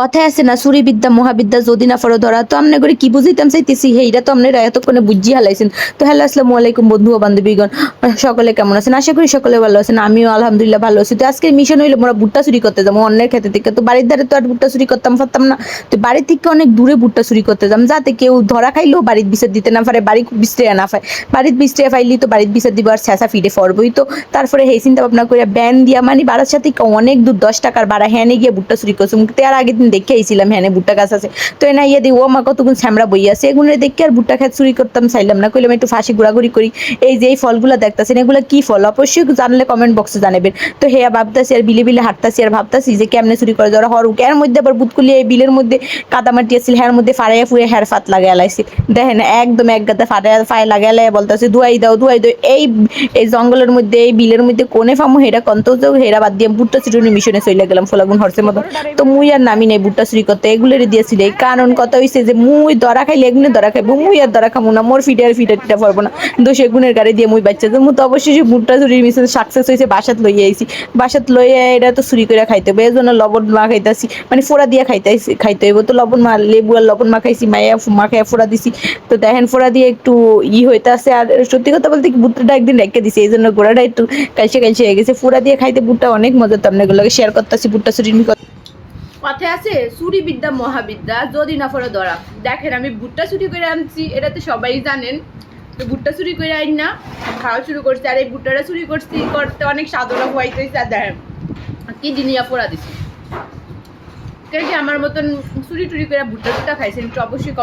কথায় আছে না সুরি বিদ্যা মহাবিদ্যা যদি না ফরো ধরা, তো আমনে করে কি বুঝিতাম চাইতেছি? হেইটা তো আপনারা এতক্ষণে বুঝি হালাইছেন। তো হ্যালো, আসসালামু আলাইকুম বন্ধু ও বান্ধবীগণ। সকলে কেমন আছেন? আশা করি সকলে ভালো আছেন, আমিও আলহামদুলিল্লাহ ভালো আছি। তো আজকের মিশন হইল, মোরা ভুট্টা চুরি করতে যাব অন্যের খেতে থেকে। তো বাড়ির ধারে তো আর ভুট্টা চুরি করতাম পারতাম না। তো বাড়ির থেকে অনেক দূরে ভুট্টা চুরি করতে যাম, যাতে কেউ ধরা খাইলেও বাড়ির বিচার দিতে না পারে, বাড়ি বিস্ত্রে না পায়। বাড়ির বিস্ত্রে ফাইলি তো বাড়ির বিচার দিব আর ছেঁচা ফিরে ফরবই তো। তারপরে সেই চিন্তা ভাবনা করে ব্যান দিয়া মানে বাড়ার সাথে অনেক দূর, দশ টাকার বাড়া হ্যানে গিয়ে ভুট্টা চুরি করছি। মুখতে আর আগের দিন দেখে আইছিলাম হ্যানে ভুট্টা গাছ আছে। তো ইয়ে দিই, ও মা বই আছে এগুলো দেখে আর ভুট্টা খেত চুরি করতাম চাইলাম না, কইলাম একটু ফাঁসি ঘোরাঘুরি করি। এই যে এই ফলগুলো দেখতাছেন, এগুলো কি ফল? অবশ্যই জানলে কমেন্ট বক্সে জানাবেন। তো হেয়া ভাবতাছি আর বিলে বিলে হাঁটতাছি আর ভাবতাছি যে কেমনে চুরি করে এর মধ্যে আবার বুতকুলি এই বিলের মধ্যে কাদামাটি মধ্যে ফাড়াইয়া হ্যার ফাত লাগাই আলাইছি দেখেন, একদম এক গাদা ফাটাইয়া ফায় লাগাই বলতাছে, দুয়াই দাও দুয়াই দাও। এই এই জঙ্গলের মধ্যে, এই বিলের মধ্যে কোনে ফামু, হেরা কন্ত হেরা বাদ দিয়ে বুট্টা মিশনে চলে গেলাম, ফলাগুন হরসের মতো তো মুই আর নামি নেই বুট্টা চুরি করতে, এগুলোরে দিয়েছিল। এই কারণ কথা হইছে যে, মুই দরা খাইলে এগুলো দরা খাইবো, মুই আর দরা খামু না, মোর ফিটে আর ফিটে টিটা পারব না। দোষ এগুনের গাড়ি দিয়ে মুই বাচ্চা তো মুই তো অবশ্যই বুট্টা চুরির মিশন সাকসেস হয়েছে বাসাত লইয়ে আইছি। বাসাত লইয়ে এটা তো চুরি করে খাইতে হবে এই জন্য লবণ মা খাইতাছি। মানে ফোড়া দিয়ে খাইতাছি খাইতে হইব। তো লবণ মা, লেবু আর লবণ মা খাইছি, মায়া মা খাইয়া ফোড়া দিছি। তো দেখেন ফোড়া দিয়ে একটু ই হইতাছে, আর সত্যি কথা বলতে কি বুটটা একদিন রেখে দিছি এই জন্য গোড়াটা একটু কালচে কালচে হয়ে গেছে। ফোড়া দিয়ে খাইতে বুটটা অনেক মজা তো আপনাগুলোকে শেয়ার করতেছি বুটটা চুরি কথায় আছে চুরি বিদ্যা মহাবিদ্যা, যদি না ফলে ধরা দেখেন, আমি ভুট্টা চুরি করে আনছি, এটা তো সবাই জানেন। তো ভুট্টা চুরি করে আইন না, খাওয়া শুরু করছি। আর এই ভুট্টাটা চুরি করছি করতে অনেক সাধনা হইতে আর দেখেন, কি দিনিয়া পড়া দিছি। কি আমার মতন চুরি টুরি করে ভুট্টা টুটা খাইছেন একটু অবশ্যই কমেন্ট